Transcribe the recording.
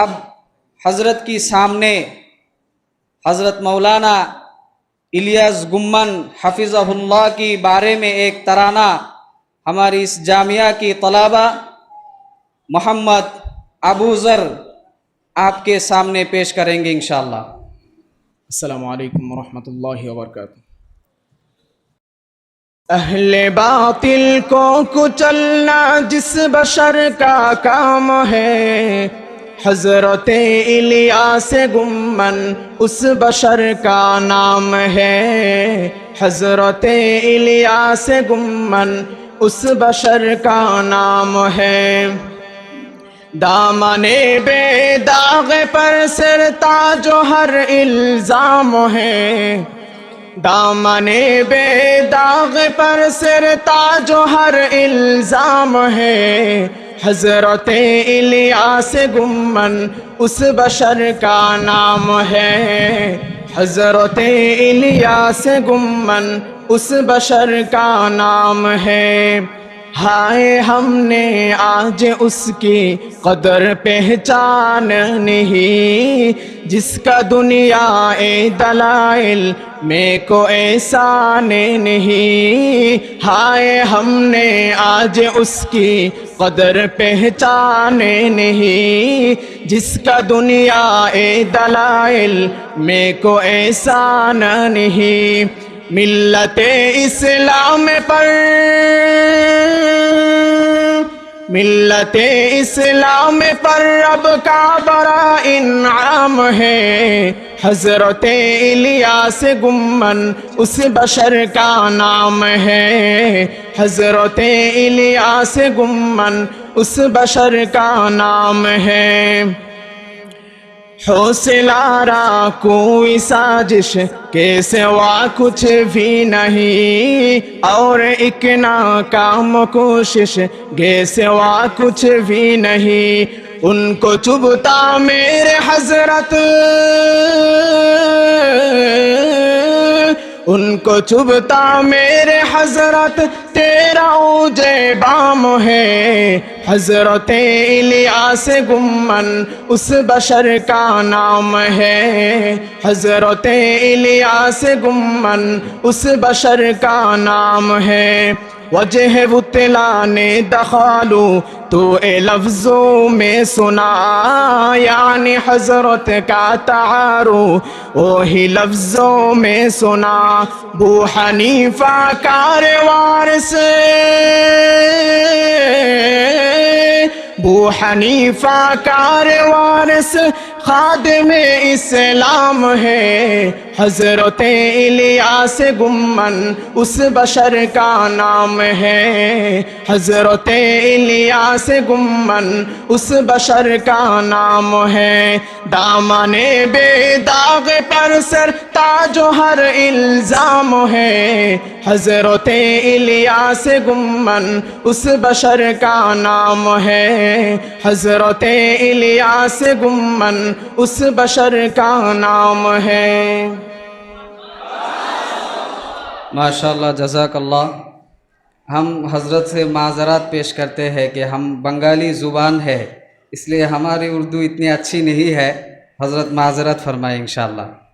اب حضرت کی سامنے حضرت مولانا الیاس گمن حفظ اللہ کی بارے میں ایک ترانہ ہماری اس جامعہ کی طلبہ محمد ابو ذر آپ کے سامنے پیش کریں گے انشاءاللہ۔ السلام علیکم ورحمۃ اللہ وبرکاتہ۔ اہل باطل کو کچلنا جس بشر کا کام ہے۔ حضرت الیاس گمن اس بشر کا نام ہے حضرت الیاس گمن اس بشر کا نام ہے دامن بے داغ پر سر تاج و ہر الزام ہے دامن بے داغ پر سر تاج و ہر الزام ہے حضرت الیاس گمن، اس بشر کا نام ہے۔ حضرت الیاس گمن، اس بشر کا نام ہے۔ ہائے ہم نے آج اس کی قدر پہچان نہیں، جس کا دنیا اے دلائل میں کو احسان نہیں۔ ہائے ہم نے آج اس کی قدر پہچان نہیں، جس کا دنیا اے دلائل میں کو احسان نہیں۔ ملت اسلام پر۔ ملت اسلام پر رب کا بڑا انعام ہے۔ حضرت الیاس گمن، اس بشر کا نام ہے۔ حضرت الیاس گمن، اس بشر کا نام ہے۔ حوصلہ را کوئی سازش کے سوا کچھ بھی نہیں۔ اور ایک ناکام کوشش کے سوا کچھ بھی نہیں۔ ان کو چبھتا میرے حضرت۔ ان کو چبھتا میرے حضرت، تیرا اوجے بام ہے۔ حضرت الیاس گمن، اس بشر کا نام ہے۔ حضرت الیاس گمن، اس بشر کا نام ہے۔ وجہ بتلا نے دخالو، تو اے لفظوں میں سنا یعنی حضرت کا تعارو۔ وہی لفظوں میں سنا بو حنیفہ کاروار سے۔ بو حنیفہ کاروار سے خادم اسلام ہے۔ حضرت الیاس گمن اس بشر کا نام ہے۔ حضرت الیاس گمن اس بشر کا نام ہے۔ دامن بے داغ پر سر تاج و ہر الزام ہے۔ حضرت الیاس گمن، اس بشر کا نام ہے۔ حضرت الیاس گمن، اس بشر کا نام ہے۔ ماشاء اللہ جزاک اللہ ہم حضرت سے معذرات پیش کرتے ہیں کہ ہم بنگالی زبان ہے، اس لیے ہماری اردو اتنی اچھی نہیں ہے۔ حضرت معذرت فرمائے انشاءاللہ۔